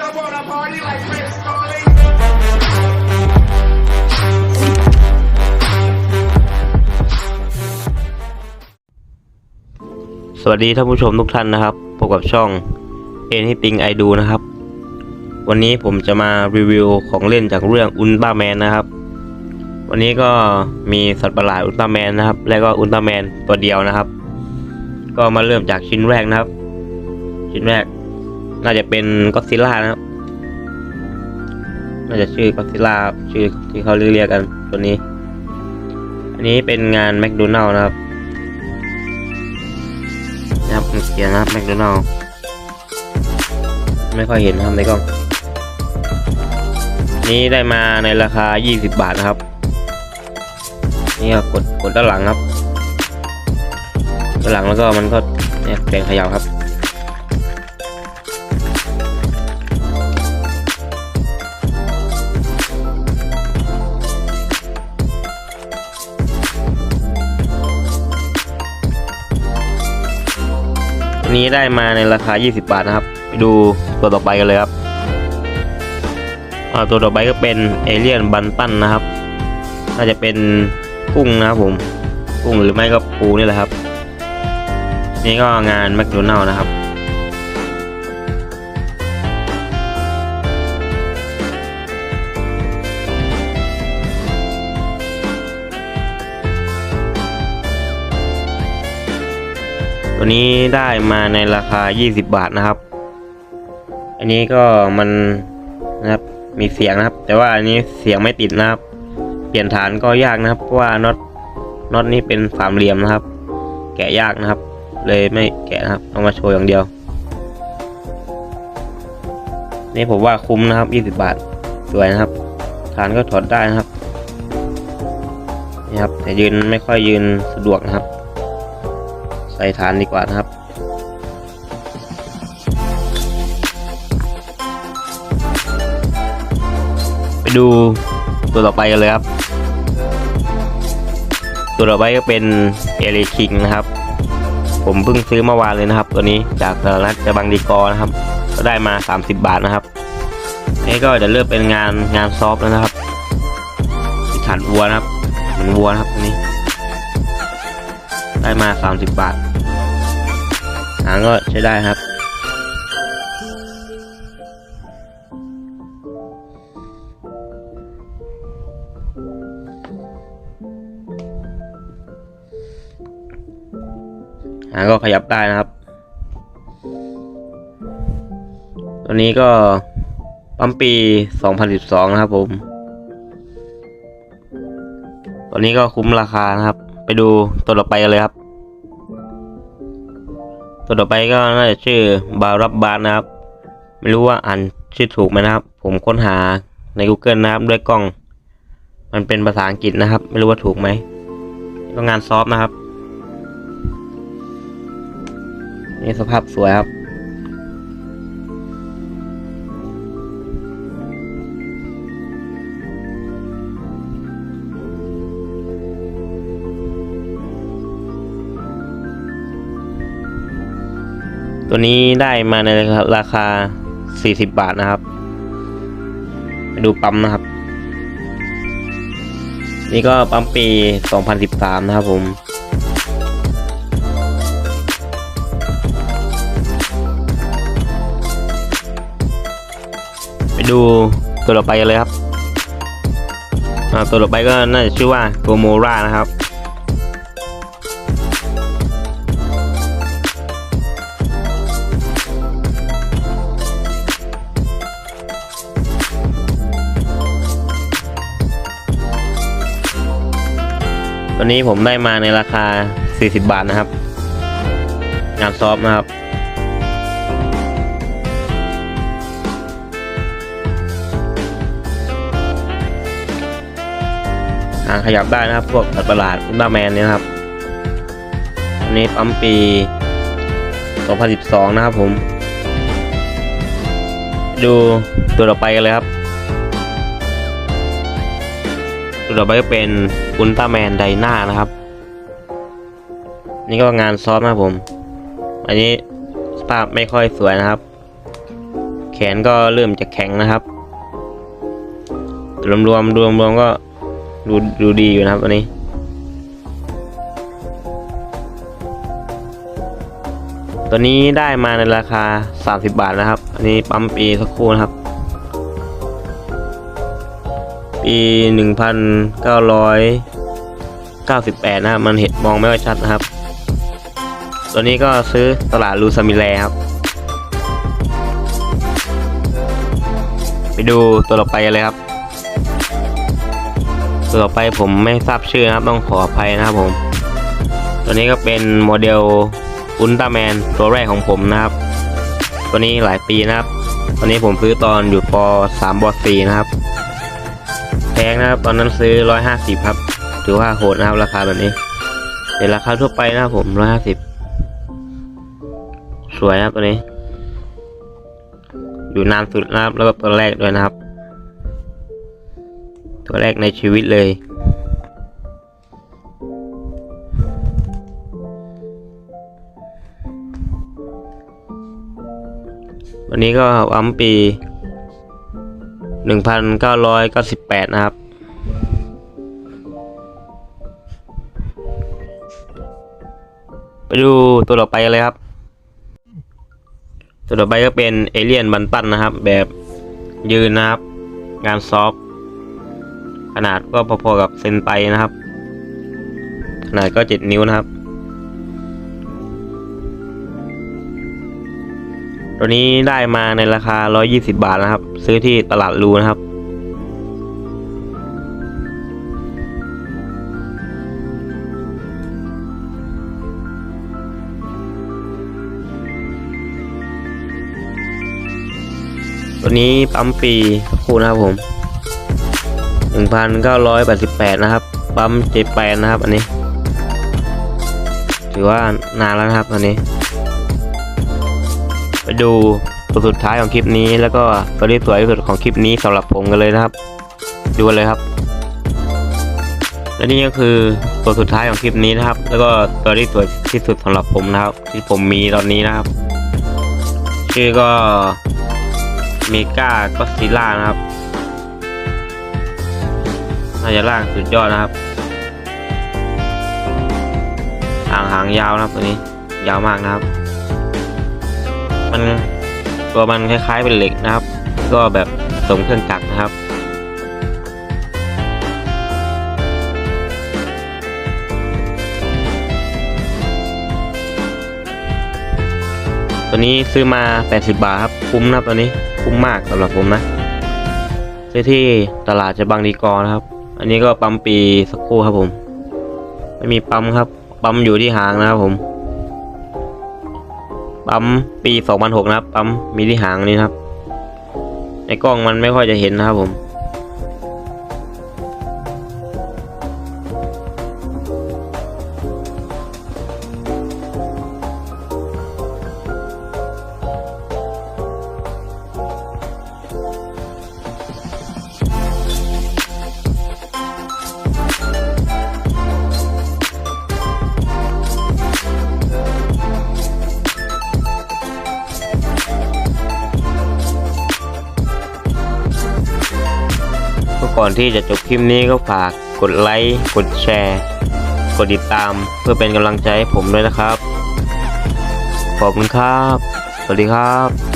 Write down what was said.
I wanna party like Chris Farley. สวัสดีท่านผู้ชมทุกท่านนะครับ พบกับช่อง Anything I Do นะครับ วันนี้ผมจะมารีวิวของเล่นจากเรื่องอุลตร้าแมนนะครับ วันนี้ก็มีสัตว์ประหลาดอุลตร้าแมนนะครับ และก็อุลตร้าแมนตัวเดียวนะครับ ก็มาเริ่มจากชิ้นแรกนะครับ ชิ้นแรก น่าจะเป็นก็ซิล่านะครับ น่าจะชื่อก็ซิล่าชื่อที่เขาเรียกกันตัวนี้ อันนี้เป็นงานแมคโดนัลล์นะครับนะครับมันเขียนนะครับแมคโดนัลไม่ค่อยเห็นนะครับในกล้อง นี้ได้มาในราคา 20 บาทนะครับ นี่ก็กดกดด้านหลังครับด้านหลังแล้วก็มันก็เนี่ยแปลงขยับครับ อันนี้ได้มาในราคา 20 บาทนะครับ ไปดูตัวต่อไปกันเลยครับอ่าตัวต่อไปก็เป็นเอเลียนบันตันนะครับ น่าจะเป็นกุ้งนะครับผม กุ้งหรือไม่ก็ปูนี่แหละครับ นี่ก็งานแมคโดนัลล์นะครับ ตัวนี้ได้มาในราคา 20 บาทนะครับ อันนี้ก็มันนะครับมีเสียงนะครับ แต่ว่าอันนี้เสียงไม่ติดนะครับ เปลี่ยนฐานก็ยากนะครับเพราะว่าน็อตน็อตนี้เป็นสามเหลี่ยมนะครับ แกะยากนะครับ เลยไม่แกะนะครับเอามาโชว์อย่างเดียว นี่ผมว่าคุ้มนะครับ 20 บาทสวยนะครับ ฐานก็ถอดได้นะครับนี่ครับแต่ยืนไม่ค่อยยืนสะดวกนะครับ ใส่ฐานดีกว่านะครับ ไปดูตัวต่อไปกันเลยครับ ตัวต่อไปก็เป็นเอเลคิงนะครับ ผมเพิ่งซื้อเมื่อวานเลยนะครับ ตัวนี้จากตลาดจะบังดีกอนะครับ ก็ได้มา 30 บาทนะครับนี่ก็จะเริ่มเป็นงานงานซอฟแล้วนะครับที่ฐานวัวนะครับเหมือนวัวนะครับตัวนี้ได้มา 30 บาท หางก็ใช้ได้ครับ หางก็ขยับได้นะครับ ตัวนี้ก็ปั๊มปี 2012 นะครับผม ตัวนี้ก็คุ้มราคานะครับ ไปดูตัวต่อไปกันเลยครับ ตัวต่อไปก็น่าจะชื่อบารับบานนะครับ ไม่รู้ว่าอ่านชื่อถูกไหมนะครับ ผมค้นหาใน Google นะครับด้วยกล้อง มันเป็นภาษาอังกฤษนะครับ ไม่รู้ว่าถูกไหมก็งานซอฟต์นะครับนี่สภาพสวยครับ ตัวนี้ได้มาในราคา 40 บาทนะครับ ไปดูปั๊มนะครับ นี่ก็ปั๊มปี 2013 นะครับผมไปดูตัวต่อไปกันเลยครับตัวต่อไปก็น่าจะชื่อว่าโกโมรานะครับ นี้ผมได้มาในราคา 40 บาทนะครับ งานซอฟนะครับ หางขยับได้นะครับ พวกสัตว์ประหลาดอุลตร้าแมนเนี่ยครับ อันนี้ปั๊มปี 2012 นะครับผม ดูตัวต่อไปกันเลยครับ ตัวต่อไปก็เป็นอุลตร้าแมนไดนานะครับ นี่ก็งานซอฟนะผม อันนี้สภาพไม่ค่อยสวยนะครับ แขนก็เริ่มจะแข็งนะครับรวมรวมรวมรวมๆก็ดูดูดีอยู่นะครับอันนี้ ตัวนี้ได้มาในราคา 30 บาทนะครับ อันนี้ปั๊มปีสักครู่นะครับ ปี 1998 นะครับ มันเห็นมองไม่ค่อยชัดนะครับ ตัวนี้ก็ซื้อตลาดลูซามิแลครับ ไปดูตัวต่อไปเลยครับ ตัวต่อไปผมไม่ทราบชื่อนะครับ ต้องขออภัยนะครับผม ตัวนี้ก็เป็นโมเดลอุลตร้าแมนตัวแรกของผมนะครับ ตัวนี้หลายปีนะครับ ตอนนี้ผมซื้อตอนอยู่ป .3 บ .4 นะครับ งนะครับตอนนั้นซื้อ150ครับ ถือว่าโหดนะครับราคาแบบนี้เป็นราคาทั่วไปนะครับผม150สวยนะครับตัวนี้ อยู่นานสุดนะครับ แล้วก็ตัวแรกด้วยนะครับ ตัวแรกในชีวิตเลยวันนี้ก็อัมปี 1998นะครับ ไปดูตัวต่อไปกันเลยครับ ตัวต่อไปก็เป็นเอเลียนบันตันนะครับ แบบยืนนะครับ งานซอฟขนาดก็พอๆกับเซนไตนะครับ ขนาดก็7นิ้วนะครับ ตัวนี้ได้มาในราคา 120 บาทนะครับ ซื้อที่ตลาดรูนะครับ ตัวนี้ปั๊มฟรีสักครู่นะครับผม 1,988 นะครับ ปั๊มเจแปนนะครับ อันนี้ ถือว่านานแล้วนะครับ อันนี้ ไปดูตัวสุดท้ายของคลิปนี้ แล้วก็ตัวที่สวยที่สุดของคลิปนี้สำหรับผมกันเลยนะครับ ดูกันเลยครับ และนี่ก็คือตัวสุดท้ายของคลิปนี้นะครับ แล้วก็ตัวที่สวยที่สุดสำหรับผมนะครับ ที่ผมมีตอนนี้นะครับ ชื่อก็เมกาก็ซิล่านะครับน่าจะล่างสุดยอดนะครับหางหางยาวนะครับตัวนี้ยาวมากนะครับ มันตัวมันคล้ายๆเป็นเหล็กนะครับ ก็แบบสมเครื่องจักรนะครับตัวนี้ซื้อมา 80 บาทครับ คุ้มนะตัวนี้คุ้มมากสำหรับผมนะซื้อที่ตลาดจะบางดีกอนะครับ อันนี้ก็ปั๊มปีสักครู่ครับผม ไม่มีปั๊มครับ ปั๊มอยู่ที่หางนะครับผม ปั๊มปี2006นะครับปั๊มมีที่หางนี่ครับ ในกล้องมันไม่ค่อยจะเห็นนะครับผม ก่อนที่จะจบคลิปนี้ก็ฝากกดไลค์กดแชร์ กดติดตามเพื่อเป็นกำลังใจให้ผมด้วยนะครับ ขอบคุณครับ สวัสดีครับ